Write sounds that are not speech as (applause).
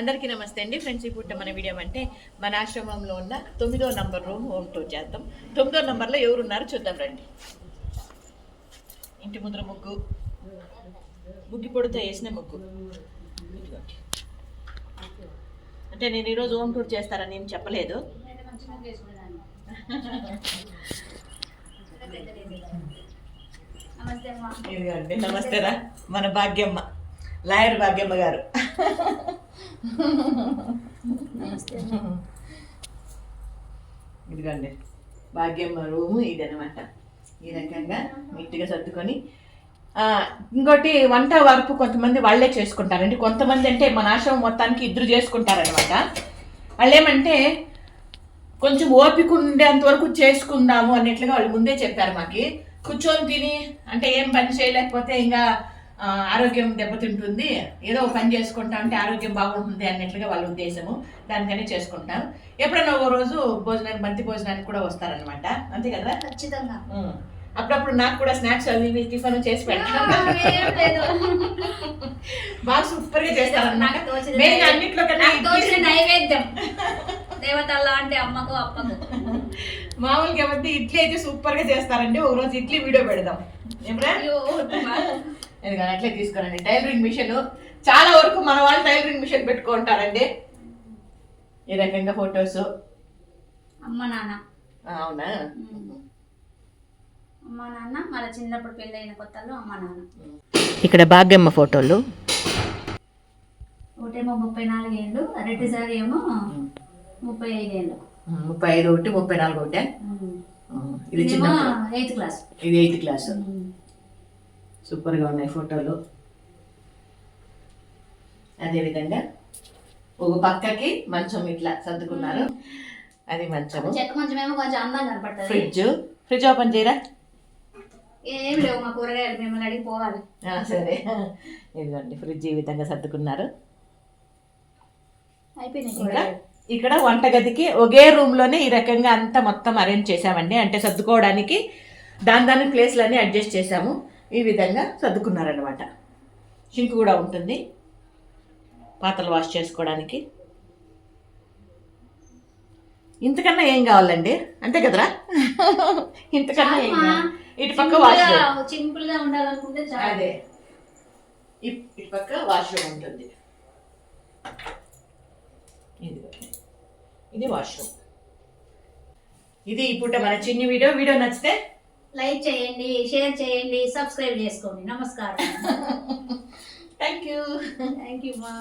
అందరికీ నమస్తే అండి. ఫ్రెండ్స్ ఈ పూట మన వీడియో అంటే మన ఆశ్రమంలో ఉన్న తొమ్మిదో నంబర్ రూమ్ హోమ్ టూర్ చేద్దాం. తొమ్మిదో నంబర్లో ఎవరున్నారో చూద్దాం రండి. ఇంటి ముందర ముగ్గు. ముగ్గు పొడితో వేసిన ముగ్గు. అంటే నేను ఈరోజు హోమ్ టూర్ చేస్తారని ఏం చెప్పలేదు. నమస్తే నమస్తేరా. మన భాగ్యమ్మ. లాయర్ భాగ్యమ్మ గారు. ఇదిగోండి భాగ్యమ్మ రూము ఇదనమాట ఈ రకంగా నీట్గా సర్దుకొని. ఇంకోటి వంట వరకు కొంతమంది వాళ్ళే చేసుకుంటారండి. కొంతమంది అంటే మన ఆశ్రమం మొత్తానికి ఇద్దరు చేసుకుంటారనమాట వాళ్ళు ఏమంటే కొంచెం ఓపిక ఉండేంత వరకు చేసుకుందాము అన్నట్లుగా వాళ్ళు ముందే చెప్పారు మాకి. కూర్చొని తిని అంటే ఏం పని చేయలేకపోతే ఇంకా ఆరోగ్యం దెబ్బతింటుంది. ఏదో పని చేసుకుంటా ఉంటే ఆరోగ్యం బాగుంటుంది అన్నట్లుగా వాళ్ళ ఉద్దేశము. దానికనే చేసుకుంటాం. ఎప్పుడైనా ఒక రోజు భోజనానికి బంతి భోజనానికి కూడా వస్తారనమాట అంతే కదా? ఖచ్చితంగా. అప్పుడప్పుడు నాకు కూడా స్నాక్స్ అవి టిఫిన్ చేసి లేదు. బాగా సూపర్గా మెయిన్ అన్నిట్లో కన్నా నాకు తోచిన నైవేద్యం. దేవతల అంటే అమ్మకు అప్పకు. మామూలుగా ఏమంటే ఇడ్లీ అయితే సూపర్గా చేస్తారండి. ఒక రోజు ఇడ్లీ వీడియో పెడదాం. ఎందుకని అట్లే తీసుకోరండి టైలరింగ్ మిషన్ చాలా వరకు మన వాళ్ళు టైలరింగ్ మిషన్ పెట్టుకుంటారండి. ఈ రకంగా ఫొటోస్. అమ్మ నాన్న. అవునా? అమ్మ నాన్న మన చిన్నప్పుడు పెళ్ళైన కొత్తలో అమ్మ నాన్న. ఇక్కడ భాగ్యమ్మ ఫోటోలు. ఒకటేమో ముప్పై నాలుగేళ్ళు రెండుసారి ఏమో ముప్పై ఐదేళ్ళు ముప్పై ఐదు ఒకటి ముప్పై నాలుగు ఒకటి. ఇది చిన్న ఎయిత్ క్లాస్ ఇది ఎయిత్ క్లాస్ సూపర్గా ఉన్నాయి ఫోటోలు. అదే విధంగా ఒక పక్కకి మంచం ఇట్లా సర్దుకున్నారు. అది మంచము. చెక్క మంచం ఏమో కొంచెం అందంగా కనపడుతుంది. ఫ్రిడ్జ్. ఫ్రిడ్జ్ ఓపెన్ చేయరా? ఏం లేవు మా కూరగాయలు మిమ్మల్ని అడిగి పోవాలి. సరే. ఇదిగోండి ఫ్రిడ్జ్ ఈ విధంగా సర్దుకున్నారు. అయిపోయినాయి. ఇక్కడ వంటగదికి ఒకే రూమ్లోనే ఈ రకంగా అంతా మొత్తం అరేంజ్ చేసామండి అంటే సర్దుకోవడానికి దాని దాని ప్లేస్లన్నీ అడ్జస్ట్ చేసాము ఈ విధంగా సర్దుకున్నారనమాట షింక్ కూడా ఉంటుంది. పాత్రలు వాష్ చేసుకోవడానికి. ఇంతకన్నా ఏం కావాలండి? అంతే కదరా? (laughs) ఇంతకన్నా ఏం కావాలి? ఇటు పక్క సింపుల్గా ఉండాలనుకుంటే అదే. ఇటు పక్క వాష్రూమ్ ఉంటుంది. ఇది ఇది వాష్రూమ్ ఇది ఇప్పుడు మన చిన్ని వీడియో వీడియో నచ్చితే లైక్ చేయండి షేర్ చేయండి సబ్స్క్రైబ్ చేసుకోండి. నమస్కారం. థ్యాంక్ యూ థ్యాంక్ యూ మా